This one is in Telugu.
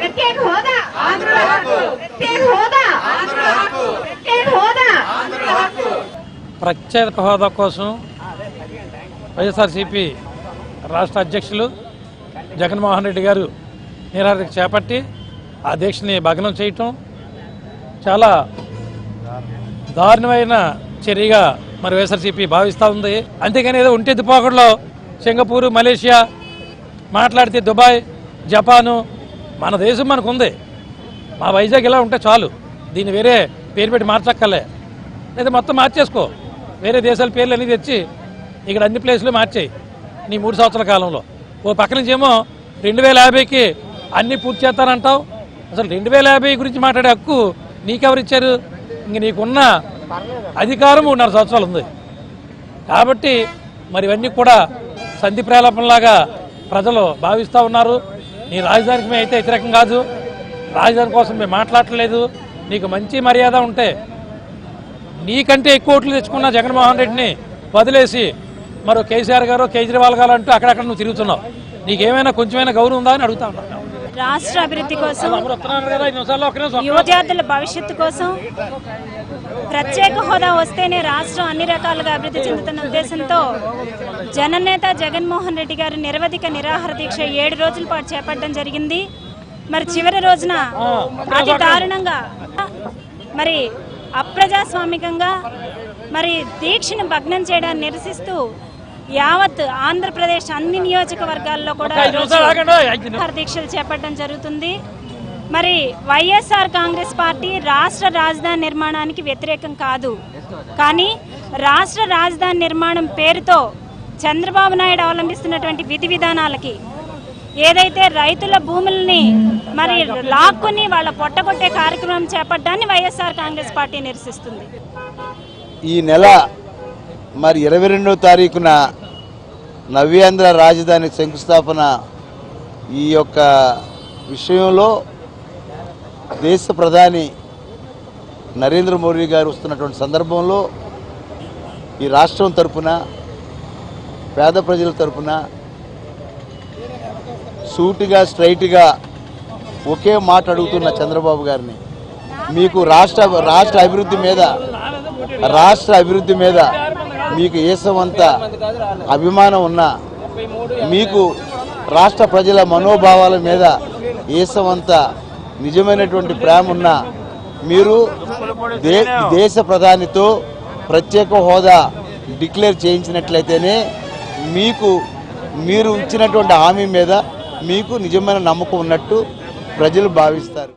ప్రత్యేక హోదా. ప్రత్యేక హోదా. ప్రత్యేక హోదా. ప్రత్యేక హోదా కోసం వైఎస్ఆర్సీపీ రాష్ట్ర అధ్యక్షులు జగన్మోహన్ రెడ్డి గారు నిరాదీక్ష చేపట్టి ఆ దీక్షని భగ్నం చేయటం చాలా దారుణమైన చర్యగా మరి వైఎస్ఆర్సీపీ భావిస్తూ ఉంది. అంతేగాని ఏదో ఉంటే దుపాకుడులో సింగపూరు మలేషియా మాట్లాడితే దుబాయ్ జపాను మన దేశం మనకు ఉంది మా వైజాగ్ ఇలా ఉంటే చాలు. దీన్ని వేరే పేరు పెట్టి మార్చక్కర్లే. లేదా మొత్తం మార్చేసుకో. వేరే దేశాల పేర్లు అనేది తెచ్చి ఇక్కడ అన్ని ప్లేసులు మార్చేయి. నీ మూడు సంవత్సరాల కాలంలో. ఓ పక్క నుంచేమో రెండు వేల యాభైకి అన్నీ పూర్తి చేస్తానంటావు. అసలు రెండు వేల యాభై గురించి మాట్లాడే హక్కు నీకెవరు ఇచ్చారు? ఇంక నీకున్న అధికారం మూడున్నర సంవత్సరాలు ఉంది. కాబట్టి మరి ఇవన్నీ కూడా సంధి ప్రేలాపనలాగా ప్రజలు భావిస్తూ ఉన్నారు. నీ రాజధానికి మేము అయితే వ్యతిరేకం కాదు. రాజధాని కోసం మేము మాట్లాడట్లేదు. నీకు మంచి మర్యాద ఉంటే నీకంటే ఎక్కువ ఓట్లు తెచ్చుకున్న జగన్మోహన్ రెడ్డిని వదిలేసి మరో కేసీఆర్ గారు కేజ్రీవాల్ గారు అంటూ అక్కడక్కడ నువ్వు తిరుగుతున్నావు. నీకేమైనా కొంచెమైనా గౌరవం ఉందా అని అడుగుతా ఉన్నాను రాష్ట్ర అభివృద్ధి కోసం. యువజాతుల భవిష్యత్తు కోసం ప్రత్యేక హోదా వస్తేనే రాష్ట్రం అన్ని రకాలుగా అభివృద్ధి చెందుతున్న ఉద్దేశంతో జననేత జగన్మోహన్ రెడ్డి గారు నిరవధిక నిరాహార దీక్ష ఏడు రోజుల పాటు చేపట్టడం జరిగింది మరి చివరి రోజున అతి దారుణంగా మరి అప్రజాస్వామికంగా మరి దీక్షను భగ్నం చేయడాన్ని నిరసిస్తూ యావత్ ఆంధ్రప్రదేశ్ అన్ని నియోజకవర్గాల్లో కూడా దీక్షలు చేపట్టడం జరుగుతుంది. మరి వైఎస్ఆర్ కాంగ్రెస్ పార్టీ రాష్ట్ర రాజధాని నిర్మాణానికి వ్యతిరేకం కాదు. కానీ రాష్ట్ర రాజధాని నిర్మాణం పేరుతో చంద్రబాబు నాయుడు అవలంబిస్తున్నటువంటి విధి విధానాలకి ఏదైతే రైతుల భూముల్ని మరి లాక్కుని వాళ్ళ పొట్టగొట్టే కార్యక్రమం చేపట్టాన్ని వైఎస్ఆర్ కాంగ్రెస్ పార్టీ నిరసిస్తుంది. ఈ నెల మరి ఇరవై రెండవ తారీఖున నవ్యాంధ్ర రాజధాని శంకుస్థాపన ఈ యొక్క విషయంలో దేశ ప్రధాని నరేంద్ర మోడీ గారు వస్తున్నటువంటి సందర్భంలో ఈ రాష్ట్రం తరపున పేద ప్రజల తరపున సూటిగా స్ట్రైట్గా ఒకే మాట అడుగుతున్న చంద్రబాబు గారిని. మీకు రాష్ట్ర రాష్ట్ర అభివృద్ధి మీద రాష్ట్ర అభివృద్ధి మీద మీకు ఏసవంత అభిమానం ఉన్నా మీకు రాష్ట్ర ప్రజల మనోభావాల మీద ఏసవంత నిజమైనటువంటి ప్రేమ ఉన్నా మీరు దే దేశ ప్రధానితో ప్రత్యేక హోదా డిక్లేర్ చేయించినట్లయితేనే మీకు మీరు ఇచ్చినటువంటి హామీ మీద మీకు నిజమైన నమ్మకం ఉన్నట్టు ప్రజలు భావిస్తారు.